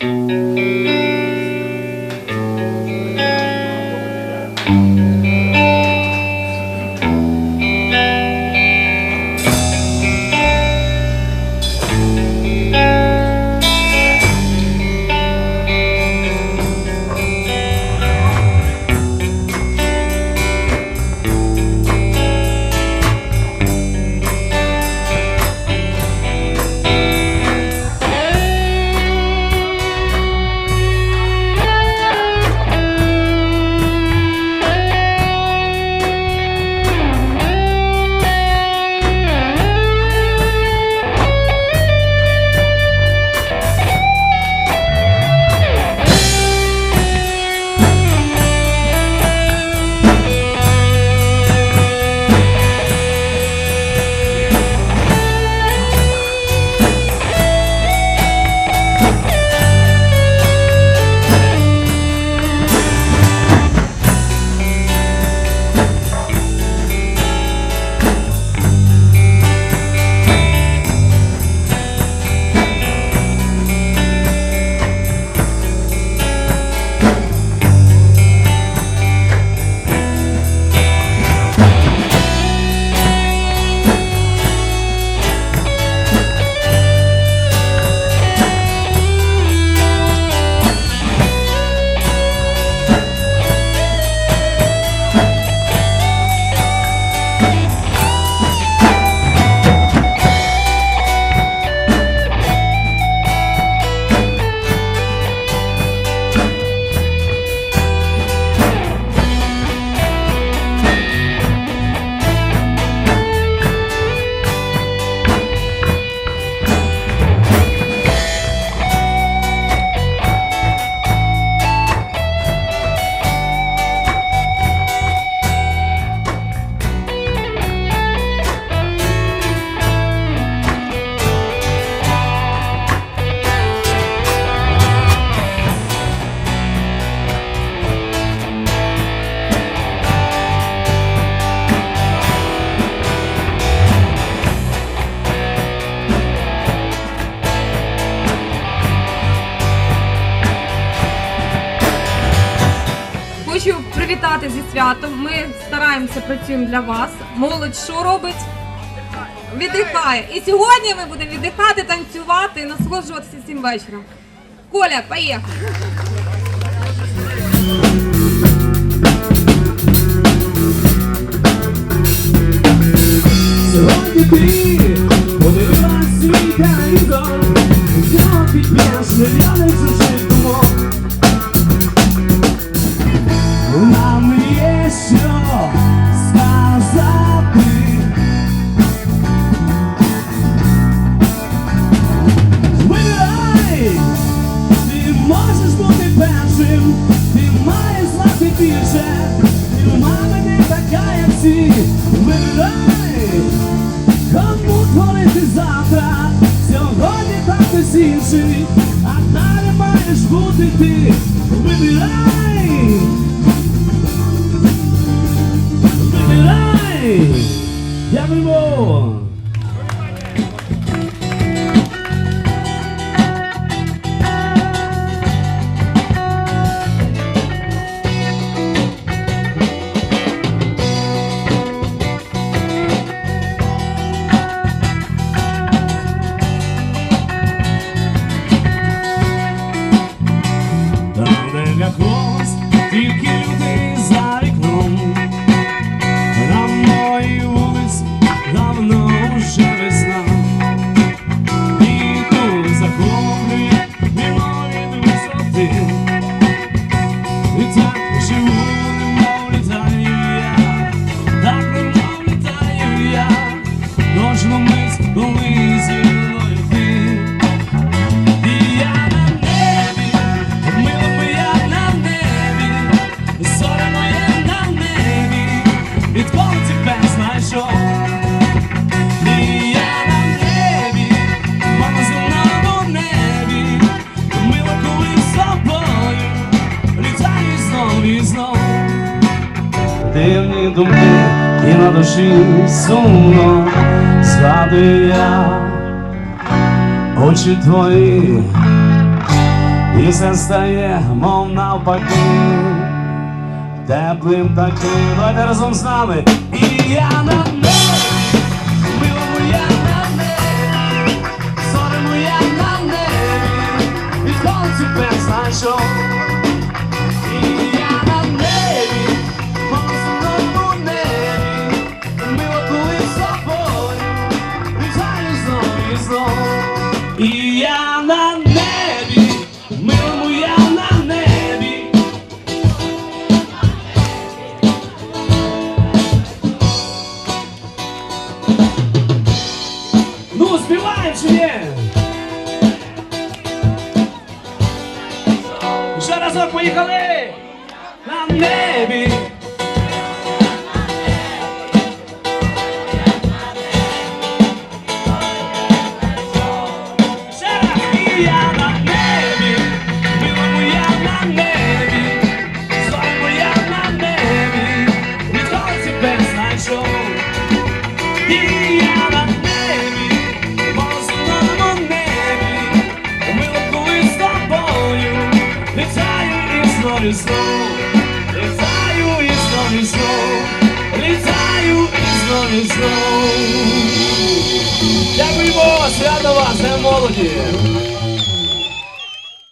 Música привітати зі святом. Ми стараємося, працюємо для вас. Молодь що робить? Віддихає. І сьогодні ми будемо віддихати, танцювати і насолоджуватися цим вечором. Коля, поїхали! Сьогодні ти маєш знати більше, і в мами не така, як всі. Вибирай! Кому творити завтра, сьогодні так хтось інший, а далі маєш бути ти. you. Думки і на душі сумно згадую я очі твої, І все стає, мов навпаки, теплим таким, давайте разом з нами. І я на небі, мила Чи ні? Ще разок поїхали! На небі! І знов. Дякуємо, свято вас, не молоді!